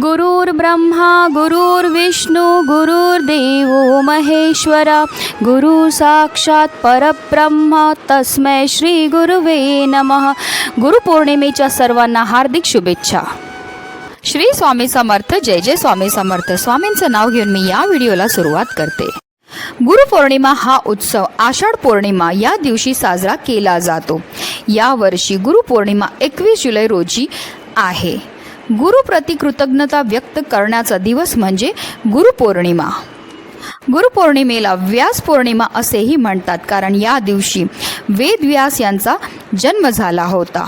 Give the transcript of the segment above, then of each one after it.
गुरुर्ब्रह्मा गुरुर्विष्णू गुरुर्देव महेश्वरा गुरु साक्षात परब्रह्म तस्मै श्री गुरुवे नमः. गुरुपौर्णिमेच्या सर्वांना हार्दिक शुभेच्छा. श्री स्वामी समर्थ जय जय स्वामी समर्थ. स्वामींचं नाव घेऊन मी या व्हिडिओला सुरुवात करते. गुरुपौर्णिमा हा उत्सव आषाढ पौर्णिमा या दिवशी साजरा केला जातो. यावर्षी गुरुपौर्णिमा एकवीस जुलै रोजी आहे. गुरुप्रती कृतज्ञता व्यक्त करण्याचा दिवस म्हणजे गुरुपौर्णिमा गुरुपौर्णिमेला व्यास पौर्णिमा असेही म्हणतात कारण या दिवशी वेदव्यास यांचा जन्म झाला होता.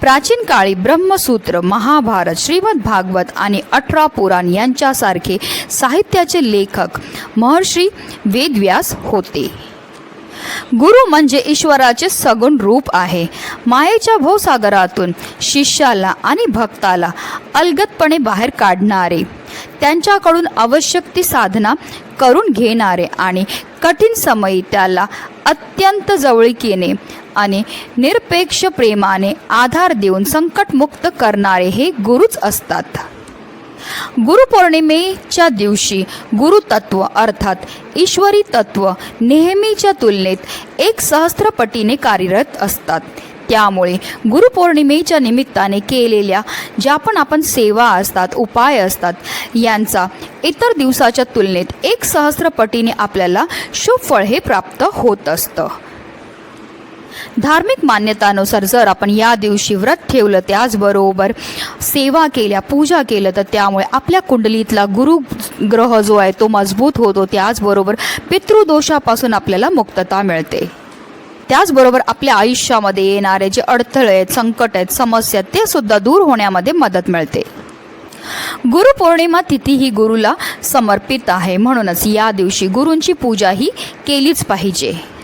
प्राचीन काळी ब्रह्मसूत्र महाभारत श्रीमद भागवत आणि अठरा पुराण यांच्यासारखे साहित्याचे लेखक महर्षी वेदव्यास होते. गुरु म्हणजे ईश्वराचे सगुण रूप आहे. मायेच्या भवसागरातून शिष्याला आणि भक्ताला अलगतपणे बाहेर काढणारे त्यांच्याकडून आवश्यक ती साधना करून घेणारे आणि कठीण समयी त्याला अत्यंत जवळीकीने आणि निरपेक्ष प्रेमाने आधार देऊन संकटमुक्त करणारे हे गुरुच असतात. गुरुपौर्णिमेच्या दिवशी गुरुतत्व अर्थात ईश्वरी तत्व नेहमीच्या तुलनेत एक सहस्त्रपटीने कार्यरत असतात. त्यामुळे गुरुपौर्णिमेच्या निमित्ताने केलेल्या ज्या पण आपण सेवा असतात उपाय असतात यांचा इतर दिवसाच्या तुलनेत एक सहस्त्रपटीने आपल्याला शुभ फळ हे प्राप्त होत असतं. धार्मिक मान्यतानुसार जर आपण या दिवशी व्रत ठेवलं त्याचबरोबर सेवा केल्या पूजा केलं तर त्यामुळे आपल्या कुंडलीतला गुरु ग्रह जो आहे तो मजबूत होतो. त्याचबरोबर पितृदोषापासून आपल्याला मुक्तता मिळते. त्याचबरोबर आपल्या आयुष्यामध्ये येणारे जे अडथळे आहेत संकट आहेत समस्या आहेत ते सुद्धा दूर होण्यामध्ये मदत मिळते. गुरुपौर्णिमा तिथी ही गुरुला समर्पित आहे. म्हणूनच या दिवशी गुरूंची पूजा ही केलीच पाहिजे.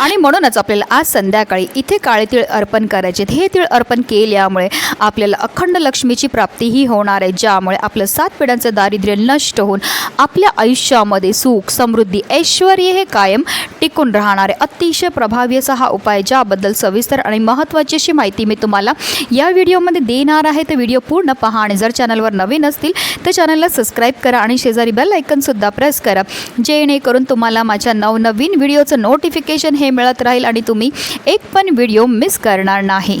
आणि म्हणूनच आपल्याला आज संध्याकाळी इथे काळे तीळ अर्पण करायचे. हे तीळ अर्पण केल्यामुळे आपल्याला अखंड लक्ष्मीची प्राप्तीही होणार आहे. ज्यामुळे आपलं सात पिढ्यांचं दारिद्र्य नष्ट होऊन आपल्या आयुष्यामध्ये सुख समृद्धी ऐश्वर हे कायम टिकून राहणारे अतिशय प्रभावी असा हा उपाय ज्याबद्दल सविस्तर आणि महत्त्वाची अशी माहिती मी तुम्हाला या व्हिडिओमध्ये देणार आहे. तर व्हिडिओ पूर्ण पहा आणि जर चॅनलवर नवीन असतील तर चॅनलला सबस्क्राईब करा आणि शेजारी बेल ऐकनसुद्धा प्रेस करा. जेणेकरून तुम्हाला माझ्या नवनवीन व्हिडिओचं नोटिफिकेशन हे मिळत राहील आणि तुम्ही एक पण व्हिडिओ मिस करणार नाही.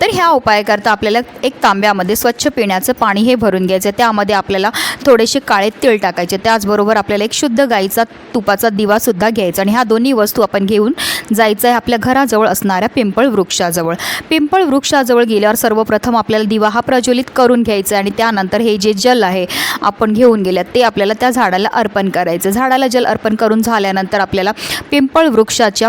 तर ह्या उपायाकरता आपल्याला एक तांब्यामध्ये स्वच्छ पिण्याचं पाणी हे भरून घ्यायचं. त्यामध्ये आपल्याला थोडेसे काळे तेल टाकायचे. त्याचबरोबर आपल्याला एक शुद्ध गाईचा तुपाचा दिवासुद्धा घ्यायचा. आणि ह्या दोन्ही वस्तू आपण घेऊन जायचं आहे आपल्या घराजवळ असणाऱ्या पिंपळ वृक्षाजवळ. पिंपळ वृक्षाजवळ गेल्यावर सर्वप्रथम आपल्याला दिवा हा प्रज्वलित करून घ्यायचा आहे आणि त्यानंतर हे जे जल आहे आपण घेऊन गेल्यात ते आपल्याला त्या झाडाला अर्पण करायचं झाडाला जल अर्पण करून झाल्यानंतर आपल्याला पिंपळ वृक्षाच्या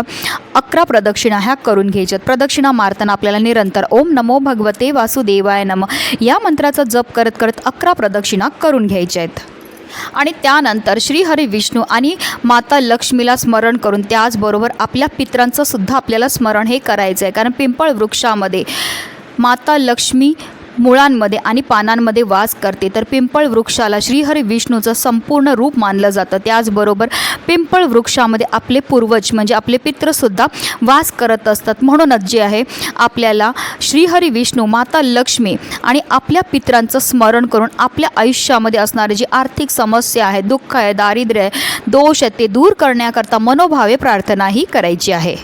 अकरा प्रदक्षिणा ह्या करून घ्यायच्यात. प्रदक्षिणा मारताना आपल्याला निरंतर ओम नमो भगवते वासुदेवाय नम. या मंत्राचा जप करत करत अकरा प्रदक्षिणा करून घ्यायच्या आहेत आणि त्यानंतर श्रीहरी विष्णू आणि माता लक्ष्मीला स्मरण करून त्याचबरोबर आपल्या पित्रांचं सुद्धा आपल्याला स्मरण हे करायचं आहे कारण पिंपळ वृक्षामध्ये माता लक्ष्मी मुळांमध्ये आणि पानांमध्ये वास करते. तर पिंपळ वृक्षाला श्रीहरी विष्णूचं संपूर्ण रूप मानलं जातं. त्याचबरोबर पिंपळ वृक्षामध्ये आपले पूर्वज म्हणजे आपले पित्रसुद्धा वास करत असतात. म्हणूनच जे आहे आपल्याला श्रीहरी विष्णू माता लक्ष्मी आणि आपल्या पित्रांचं स्मरण करून आपल्या आयुष्यामध्ये असणारे जी आर्थिक समस्या आहे दुःख आहे दारिद्र्य आहे दोष आहे ते दूर करण्याकरता मनोभावे प्रार्थनाही करायची आहे.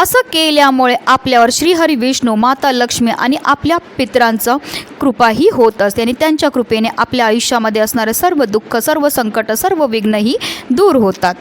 असं केल्यामुळे आपल्यावर श्रीहरी विष्णू माता लक्ष्मी आणि आपल्या पितरांचं कृपाही होत असते आणि त्यांच्या कृपेने आपल्या आयुष्यामध्ये असणारे सर्व दुःख सर्व संकट सर्व विघ्नही दूर होतात.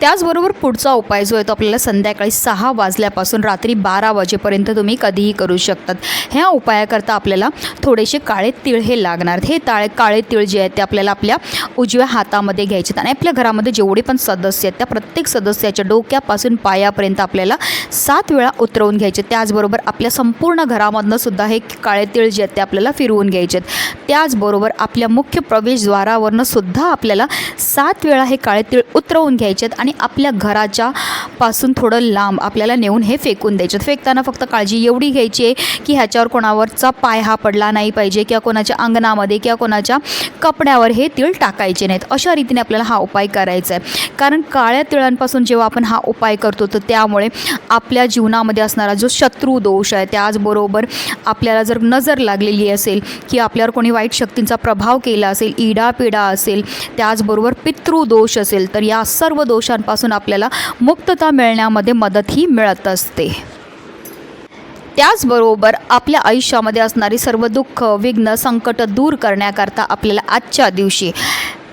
त्याचबरोबर पुढचा उपाय जो आहे तो आपल्याला संध्याकाळी सहा वाजल्यापासून रात्री बारा वाजेपर्यंत तुम्ही कधीही करू शकतात. ह्या उपायाकरता आपल्याला थोडेसे काळे तिळ हे लागणार. हे ताळे काळे तिळ जे आहेत ते आपल्याला आपल्या उजव्या हातामध्ये घ्यायचे आहेत आणि आपल्या घरामध्ये जेवढे पण सदस्य आहेत त्या प्रत्येक सदस्याच्या डोक्यापासून पायापर्यंत आपल्याला सात वेळा उतरवून घ्यायचे त्याचबरोबर आपल्या संपूर्ण घरामधनं सुद्धा हे काळे तिळ जे आहेत ते आपल्याला फिरवून घ्यायचे आहेत. त्याचबरोबर आपल्या मुख्य प्रवेशद्वारावरनं सुद्धा आपल्याला सात वेळा हे काळे तिळ उतरवून घ्यायचे आहेत आणि आपल्या घराच्या पासून थोडं लांब आपल्याला नेऊन हे फेकून द्यायचे. फेकताना फक्त काळजी एवढी घ्यायची आहे की ह्याच्यावर कोणावरचा पाय हा पडला नाही पाहिजे किंवा कोणाच्या अंगणामध्ये किंवा कोणाच्या कपड्यावर हे तिळ टाकायचे नाहीत. अशा रीतीने आपल्याला हा उपाय करायचा आहे. कारण काळ्या तिळांपासून जेव्हा आपण हा उपाय करतो तर त्यामुळे आपल्या जीवनामध्ये असणारा जो शत्रू दोष आहे त्याचबरोबर आपल्याला जर नजर लागलेली असेल की आपल्यावर कोणी वाईट शक्तींचा प्रभाव केला असेल इडापिडा असेल त्याचबरोबर पितृदोष असेल तर या सर्व दोषांपासून आपल्याला मुक्तता मिळण्यामध्ये मदतही मिळत असते. त्याचबरोबर आपल्या आयुष्यामध्ये असणारी सर्व दुःख विघ्न संकट दूर करण्याकरता आपल्याला आजच्या दिवशी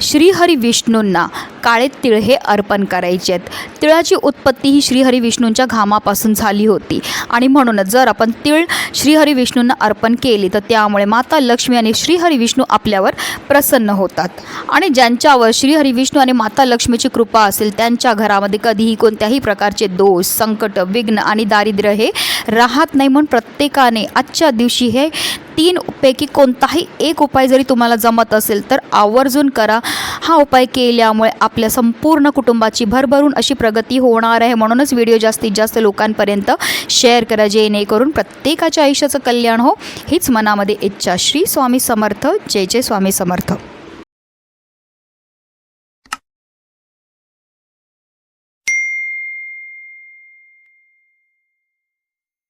श्रीहरी विष्णूंना काळे तिळ हे अर्पण करायचे आहेत. तिळाची उत्पत्ती ही श्रीहरी विष्णूंच्या घामापासून झाली होती. आणि म्हणूनच जर आपण तिळ श्रीहरी विष्णूंना अर्पण केली तर त्यामुळे माता लक्ष्मी आणि श्रीहरी विष्णू आपल्यावर प्रसन्न होतात. आणि ज्यांच्यावर श्रीहरी विष्णू आणि माता लक्ष्मीची कृपा असेल त्यांच्या घरामध्ये कधीही कोणत्याही प्रकारचे दोष संकट विघ्न आणि दारिद्र्य हे राहत नाही म्हणून प्रत्येकाने आजच्या दिवशी हे तीन पैकी कोणताही एक उपाय जरी तुम्हाला जमत असेल तर आवर्जून करा. हा उपाय केल्यामुळे आपल्या संपूर्ण कुटुंबाची भरभरून अशी प्रगती होणार आहे. म्हणूनच व्हिडिओ जास्तीत जास्त लोकांपर्यंत शेअर करा जेणेकरून प्रत्येकाच्या आयुष्याचं कल्याण हो. हीच मनामध्ये इच्छा. श्री स्वामी समर्थ. जय जय स्वामी समर्थ.